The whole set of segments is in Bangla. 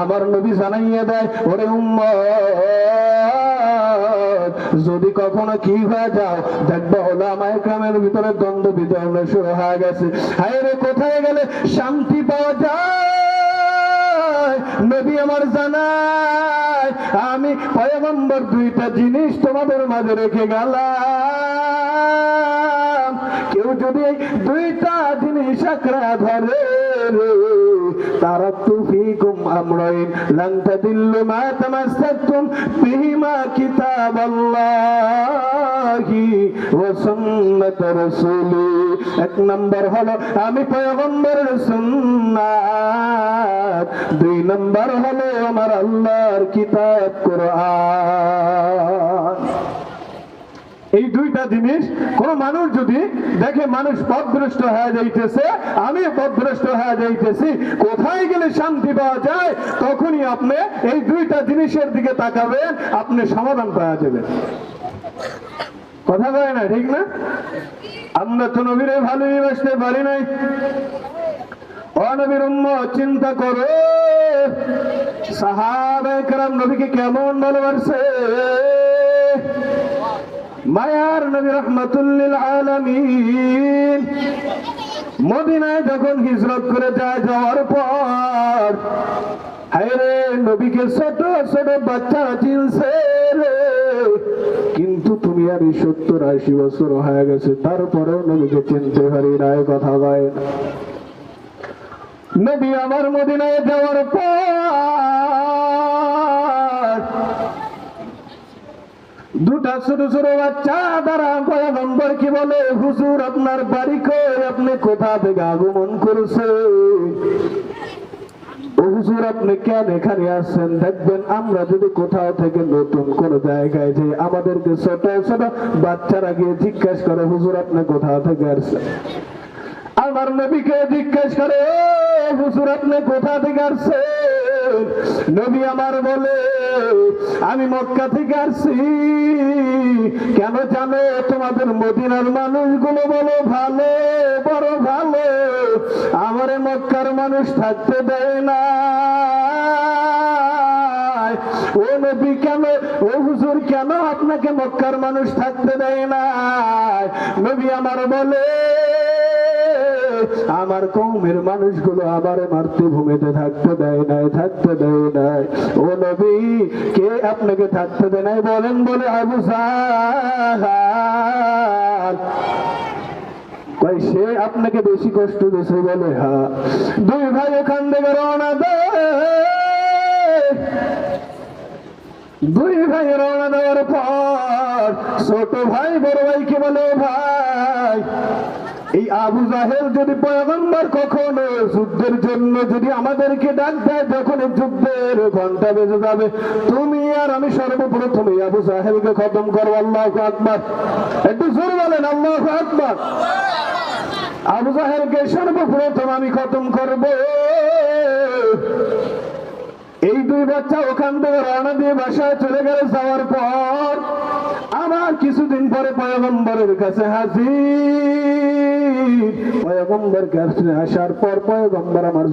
আমার নবী জানাইয়ে দেয়, ওরে উম্মত, যদি কখনো কি হয়ে যাও, দেখব ওলামায়ে গ্রামের ভিতরে দ্বন্দ্ব বিতরণ শুরু হয়ে গেছে। হায় রে, কোথায় গেলে শান্তি পাওয়া যায়? নবী আমার জানায়, আমি পয়গম্বর দুইটা জিনিস তোমাদের মাঝে রেখে গেলাম। কেউ যদি দুইটা জিনিস আঁকড়া ধরে তারা তুফিকুম আমরাইন লান তাদিল্লু মা তামাসসাকতুম বিহিমা কিতাবাল্লাহি ওয়া সুন্নাত রাসূলি। এক নম্বর হলো, আমি পয়গম্বরের সুন্নাত। দুই নম্বর হলো, আমার আল্লাহর কিতাব কোরআন। এই দুইটা জিনিস, কোন মানুষ যদি দেখে মানুষ পদভ্রষ্ট হয়ে যাইতেছে, আমি পদভ্রষ্ট হয়ে যাইতেছি, কোথায় গেলে শান্তি পাওয়া যায়? তখনই আপনি এই দুইটা জিনিসের দিকে তাকাবেন, আপনি সমাধান পাওয়া যাবে। কথা বলে না, ঠিক না? আমরা তো নবীরে ভালোই বাসতে পারি নাই। অনবির চিন্তা করো। সাহাবাহাম নবীকে কেমন ভালোবাসে? মায়ার নবী রহমাতুল্লিল আলামিন। মদিনায় যখন হিজরত করে যায় যাওয়ার পর, হায়রে নবীকে ছোট ছোট বাচ্চা চিনছে কিন্তু তুমি এই সত্তর আশি বছর হয়ে গেছে, তারপরেও নবীকে চিনতে পারি না কথা কয় নবী আমার মদিনায় যাওয়ার পর দুটা ছোট ছোট বাচ্চা দ্বারা পয়গম্বর কি বলে? হুজুর, আপনার বাড়ি কই? আপনি কোথা থেকে আগমন করেছে? হুজুর, আপনি কেন এখানে আসছেন? দেখবেন, আমরা যদি কোথাও থেকে নতুন কোন জায়গায় যে আমাদেরকে ছোট ছোট বাচ্চারা গিয়ে জিজ্ঞাসা করে, হুজুর, আপনি কোথাও থেকে আসছেন? আমার নবীকে জিজ্ঞেস করে, "ও হুজুর, আপনি কোথা থেকে আসছেন? নবী আমার বলে, আমি মক্কা থেকে আসছি। কেন জানো, তোমাদের মদিনার মানুষগুলো বলো ভালো, বড় ভালো। আমারে মক্কার মানুষ থাকতে দেয় না। ও নবী কেন, ও হুজুর কেন আপনাকে মক্কার মানুষ থাকতে দেয় না? নবী আমার বলে আমার কৌমের মানুষগুলো আমার মাতৃভূমিতে থাকতে দেয় নাই, থাকতে দেয় নাই। ও নবী, কে আপনাকে থাকতে দেয় নাই বলেন বলে আবু সে আপনাকে বেশি কষ্ট দিয়েছে বলে? হ্যাঁ দুই ভাই ওখান থেকে রওনা দেয়। দুই ভাই রওনা দেওয়ার পর ছোট ভাই, বড় ভাইকে বলে ভাই এই আবু জাহেল যদি পয়গম্বর কখনো যুদ্ধের জন্য যদি আমাদেরকে ডাক দেয়, যখন যুদ্ধের ঘণ্টা বেজে যাবে, তুমি আর আমি সর্বপ্রথম আবু জাহেলকে খতম করব, আল্লাহ আকবার। একটু জোর বলেন, আল্লাহ আকবার। আবু জাহেলকে সর্বপ্রথম আমি খতম করব। এই দুই বাচ্চা ওখান থেকে রওনা দিয়ে বাসায় চলে গেলে, যাওয়ার পর আমার কিছুদিন পরে পয়গম্বরের কাছে হাজির। পয়গম্বর কাছে আসার পর পয়গম্বর আমার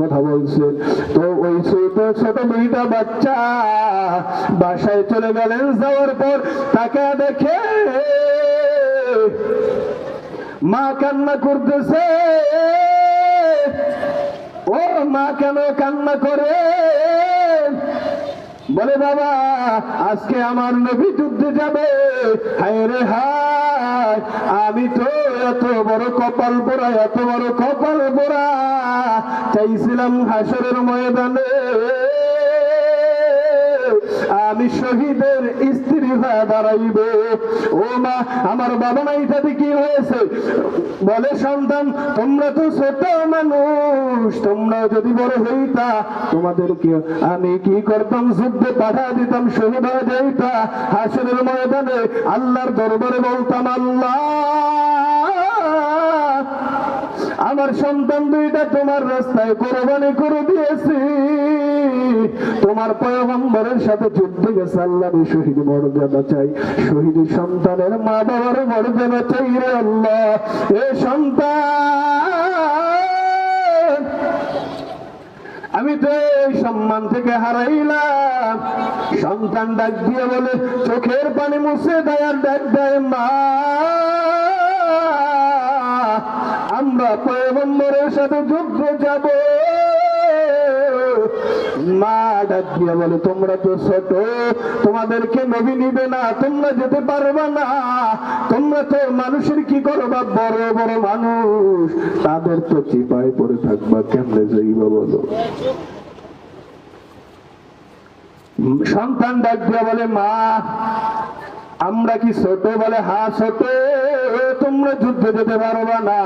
কথা বলছেন। তো ওই ছোট ছোট দুইটা বাচ্চা বাসায় চলে গেলেন, যাওয়ার পর তাকে দেখে মা কান্না করতেছে। ও মা কেন কান্না করে? বলে, বাবা, আজকে আমার নবী যুদ্ধে যাবে। হায় রে হায়, আমি তো এত বড় কপাল পোড়া, এত বড় কপাল পোড়া। চাইছিলাম হাসরের ময়দানে। আমি শহীদের স্ত্রী হয়ে দাঁড়াইব। ও মা, আমার বাবা মা ইত্যাদি কি হয়েছে? বলে, সন্তান, তোমরা তো ছোট মানুষ, তোমরা যদি বড় হইতা, তোমাদেরকে আমি কি করতাম? যুদ্ধে পাঠা দিতাম, শহীদ হয়ে যাইতা। হাসনের ময়দানে আল্লাহর দরবারে বলতাম, আল্লাহ। আমার সন্তান দুইটা তোমার রাস্তায় কোরবানি করে দিয়েছি। তোমার পয়গম্বরের সাথে যুদ্ধে গেছে, আল্লাহ শহীদ মর্যাদা চাই। শহীদ সন্তানের মা বাবার মর্যাদা চাই রে আল্লাহ। এ সন্তান, আমি তো এই সম্মান থেকে হারাইলাম। সন্তান ডাক দিয়ে বলে, চোখের পানি মুছে দেয় আর ডাক দেয় মা। আমরা পয়গম্বরের সাথে যুদ্ধে যাব? মা বলে, তোমরা তো ছোট, তোমাদেরকে নবী নিবে না, তোমরা যেতে না। তোমরা তো মানুষের কি করবা? বড় বড় মানুষ। তাদের তো চিপায় পড়ে থাকবা, কেমনে যাইবা বলো? সন্তান ডাক দিয়া বলে, মা, আমরা কি ছোট বলে? হা ছোট। তোমরা যুদ্ধে যেতে পারবা না।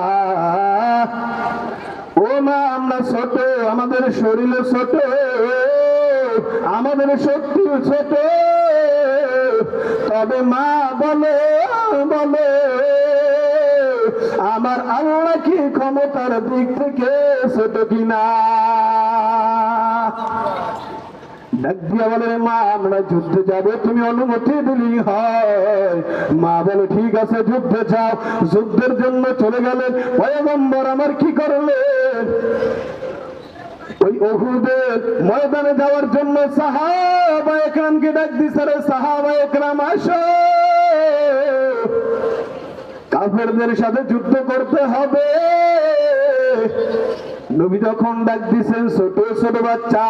ও মা, আমরা ছোট, আমাদের শরীরে ছোট, আমাদের শক্তি ছোট। তবে মা, বলে বলে, আমার আল্লাহ কি ক্ষমতার দিক থেকে ছোট কিনা? মা, আমরা তুমি অনুমতি দিলি, হয়। মা বলে, ঠিক আছে যুদ্ধের জন্য চলে গেলেন পয়গম্বর আমার কি করলেন ওই অহুদের ময়দানে যাওয়ার জন্য সাহাবা ডাক দিছে রে একরাম, আসো। কাফেরদের সাথে যুদ্ধ করতে হবে। নবী যখন ডাক দিছেন ছোট ছোট বাচ্চা,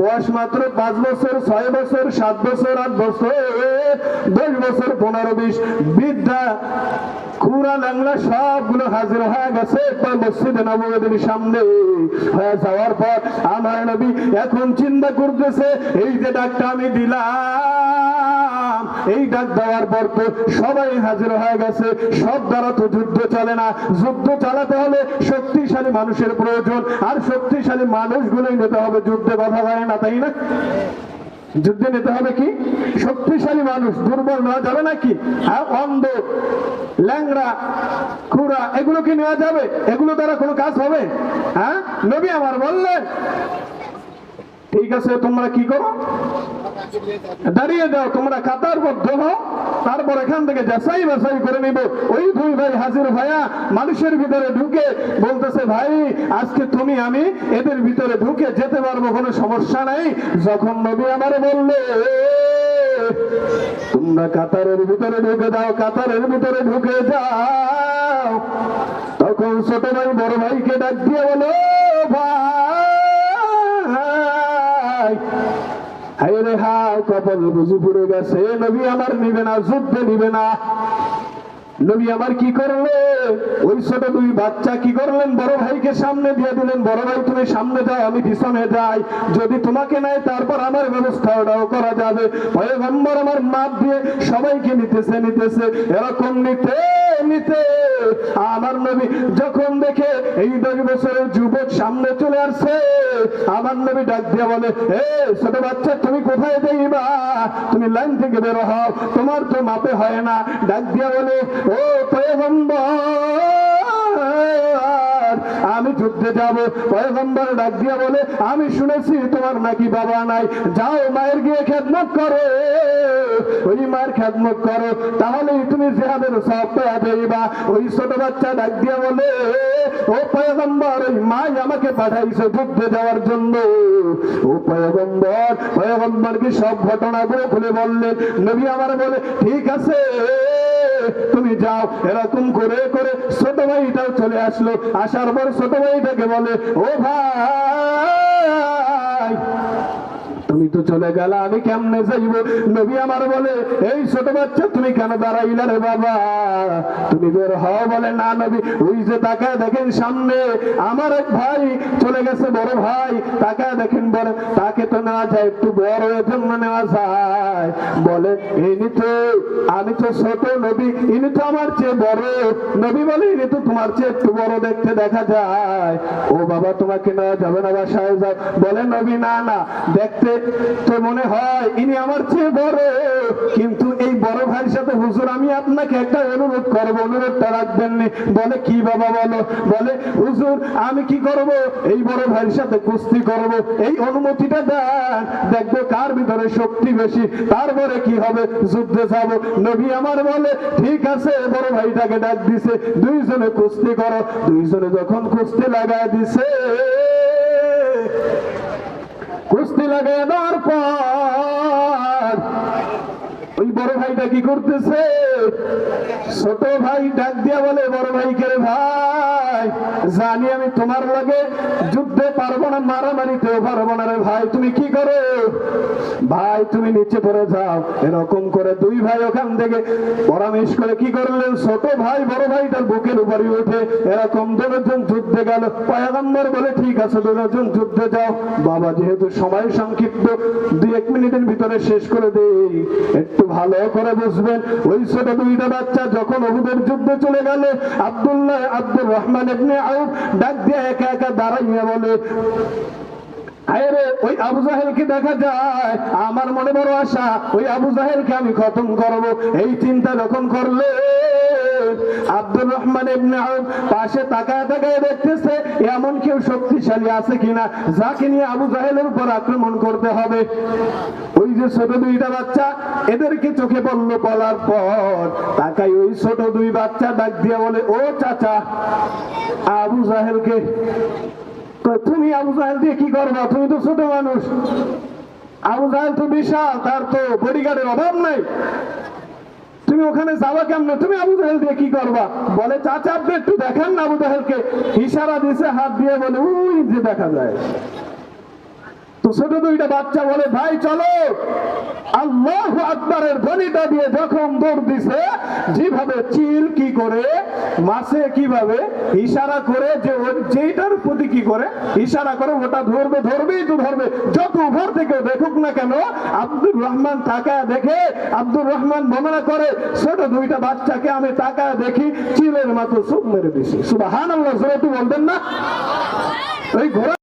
বয়স মাত্র পাঁচ বছর, ছয় বছর, সাত বছর, আট বছর, দশ বছর, পনেরো বিশ বৃদ্ধা খুরা লাংলা সবগুলো হাজির হয়ে গেছে। মসজিদে নবমের সামনে হয়ে যাওয়ার পর আমার নবী এখন চিন্তা করতেছে, এই যে ডাকটা আমি দিলাম। এই ডাক দেওয়ার পর তো সবাই হাজির হয়ে গেছে। সব দ্বারা তো যুদ্ধ চলে না। যুদ্ধ চালাতে হলে শক্তিশালী মানুষের প্রয়োজন। আর শক্তিশালী মানুষগুলোই নিতে হবে। যুদ্ধে বাধা যায় না, তাই না? যুদ্ধে নিতে হবে কি? শক্তিশালী মানুষ, দুর্বল নেওয়া যাবে নাকি? হ্যাঁ অন্ধ ল্যাংরা খুরা, এগুলো কি নেওয়া যাবে? এগুলো দ্বারা কোনো কাজ হবে? হ্যাঁ? নবী আমার বললেন ঠিক আছে, তোমরা কি করো? দাঁড়িয়ে দাও তোমরা কাতারবদ্ধ হও তারপর এখান থেকে যাচাই বাছাই করে নিব। ওই দুই ভাই হাজির ভাইয়া মানুষের ভিতরে ঢুকে বলতেছে, ভাই, আজকে তুমি, আমি এদের ভিতরে ঢুকে যেতে পারব, কোনো সমস্যা নাই। যখন নবী আমারে বললে, তোমরা কাতারের ভিতরে ঢুকে দাও কাতারের ভিতরে ঢুকে যাও। তখন ছোট ভাই, বড় ভাইকে ডাক দিয়ে বলো ভাই হায় রে হায়, কপাল বুঝি পুড়ে গেছে। নবী আমার নিবে না, যুদ্ধে নিবে না। নবী আমার কি করলে? ওই ছোট দুই বাচ্চা কি করলেন? বড় ভাইকে সামনে দিয়ে দিলেন। বড় ভাই, তুমি সামনে যাও, আমি পিছনে যাই। যদি তোমাকে নেয়, তারপর আমার ব্যবস্থা ওটাও করা যাবে। পয়গম্বর আমার মাপ দিয়ে সবাইকে নিতেছে নিতেছে। এরকম নিতে? নিতে আমার নবী যখন দেখে এই দশ বছরের যুবক সামনে চলে আসছে, আমার নবী ডাক দিয়ে বলে, এ ছোট বাচ্চা, তুমি কোথায় যাইবা? তুমি লাইন থেকে বেরো হও, তোমার তো মাপে হয় না। ডাক দিয়ে বলে, ও পয়গম্বর, আমি যুদ্ধে যাব। পয়গম্বর ডাক দিয়ে বলে, আমি শুনেছি তোমার নাকি বাবা নাই। যাও মায়ের গিয়ে খেদমত করো। ওই মায়ের খেদমত করো, তাহলেই তুমি জেহাদের সব পেয়ে যাইবা। ওই ছোট বাচ্চা ডাক দিয়ে বলে, ও পয়গম্বর, ওই মাই আমাকে পাঠাইছে যুদ্ধে যাওয়ার জন্য। ও পয়গম্বর পয়গম্বরকে সব ঘটনাগুলো খুলে বললেন? নবী আমার বলে, ঠিক আছে, তুমি যাও। এরকম করে করে ছোট ভাইটাও চলে আসলো। আসার পর ছোট ভাইটাকে বলে, ও ভাই তুমি তো চলে গেল, আমি কেমনে যাইব? নবী আমার বলে, এই ছোট বাচ্চা, তুমি কেন দাঁড়াইলা রে বাবা? তুমি বের হও বলে, না নবী, ওই যে তাকায় দেখেন সামনে, আমার এক ভাই চলে গেছে, বড় ভাই, তাকায় দেখেন বলে, তাকে তো নেওয়া যায়, একটু বড় জন্য নেওয়া যায়। বলে, ইনি তো, আমি তো ছোট নবী, ইনি তো আমার চেয়ে বড়। নবী বলে, ইনি তো তোমার চেয়ে একটু বড় দেখতে দেখা যায়। ও বাবা, তোমাকে নেওয়া যাবে না, বাসায় যাও। বলে, নবী, না না, দেখতে তো মনে হয় ইনি আমার চেয়ে বড়। কিন্তু এই বড় ভাইয়ের সাথে, হুজুর, আমি আপনাকে একটা অনুরোধ করব। অনুরোধটা রাখবেন নি। বলে, কি বাবা বলো? বলে, হুজুর, আমি কি করব? এই বড় ভাইয়ের সাথে কুস্তি করব। এই অনুমতিটা দেন। দেখব কার ভিতরে শক্তি বেশি। তারপরে কি হবে? যুদ্ধে যাব। নবী আমার বলে, ঠিক আছে, বড় ভাইটাকে ডাক দিছে। দুইজনে কুস্তি করো। দুইজনে যখন কুস্তি লাগায় দিছে কুস্তি লাগে দেওয়ার পর। ওই বড় ভাইটা কি করতেছে? ছোট ভাই ডাক দিয়া বলে, বড় ভাই কে রে ভাই, জানি আমি তোমার লাগে যুদ্ধে পারব না, মারামারিতেও পারব না রে ভাই, তুমি কি করো? ভাই, তুমি নিচে পড়ে যাও। এরকম করে দুই ভাই ওখান থেকে পরামর্শ করে কি করলেন? ছোট ভাই, বড় ভাইটার বুকের উপরে উঠে এরকম দুজন যুদ্ধে গেল। পয়গম্বর বলে, ঠিক আছে দুজন যুদ্ধে যাও। বাবা, যেহেতু সময় সংক্ষিপ্ত, দুই এক মিনিটের ভিতরে শেষ করে দেই। একটু ভালো করে বুঝবেন, ওই ছোট দুইটা বাচ্চা যখন অহুদের যুদ্ধে চলে গেল, আব্দুল্লাহ আব্দুর রহমান ইবনে আউফ ডাক দিয়ে একা একা দাঁড়াইয়া বলে আরে ওই আবু দেখা যায়। আমার মনে বড় আশা, ওই আবু জাহেলকে আমি খতম করব। এই চিন্তা যখন করলে আব্দুর রহমান ইবনে আউফ পাশে তাকায় তাকায় দেখতেছে, এমন কেউ শক্তিশালী আছে কিনা, যাকে নিয়ে আবু জাহেলের উপর আক্রমণ করতে হবে। ওই যে ছোট দুইটা বাচ্চা, এদেরকে চোখে পড়ল বলার পর তাকাই ওই ছোট দুই বাচ্চা ডাক দিয়ে বলে, ও চাচা, আবু জাহেলকে তুমি আবু জাহেল দিয়ে কি করবা? তুমি তো ছোট মানুষ। আবু জাহেল তো বিশাল, তার তো বডিগার্ডের অভাব নাই। ওখানে যাবা কেমন? তুমি আবু জাহেল দিয়ে কি করবা? বলে, চাচা, আপনি একটু দেখেন না আবু জাহেলকে। ইশারা দিছে, হাত দিয়ে বলে, ওই যে দেখা যায়। তো ছোট দুইটা বাচ্চা বলে, ভাই, চলো। আল্লাহ আকবরের ধ্বনিটা দিয়ে যখন দৌড় দিছে, যেভাবে চিল কি করে, মাসে কীভাবে ইশারা করে, যে যেটার প্রতি কি করে, ইশারা করে, ওটা ধরবে, ধরবেই তো ধরবে। যত উপর থেকে দেখুক না কেন, আব্দুর রহমান তাকায় দেখে, আব্দুর রহমান বর্ণনা করে, ছোট দুইটা বাচ্চাকে আমি তাকায় দেখি, চিলের মাত্র চুপ মেরে দিছি। সুবাহান আল্লাহ বলবেন না? ওই ঘোড়া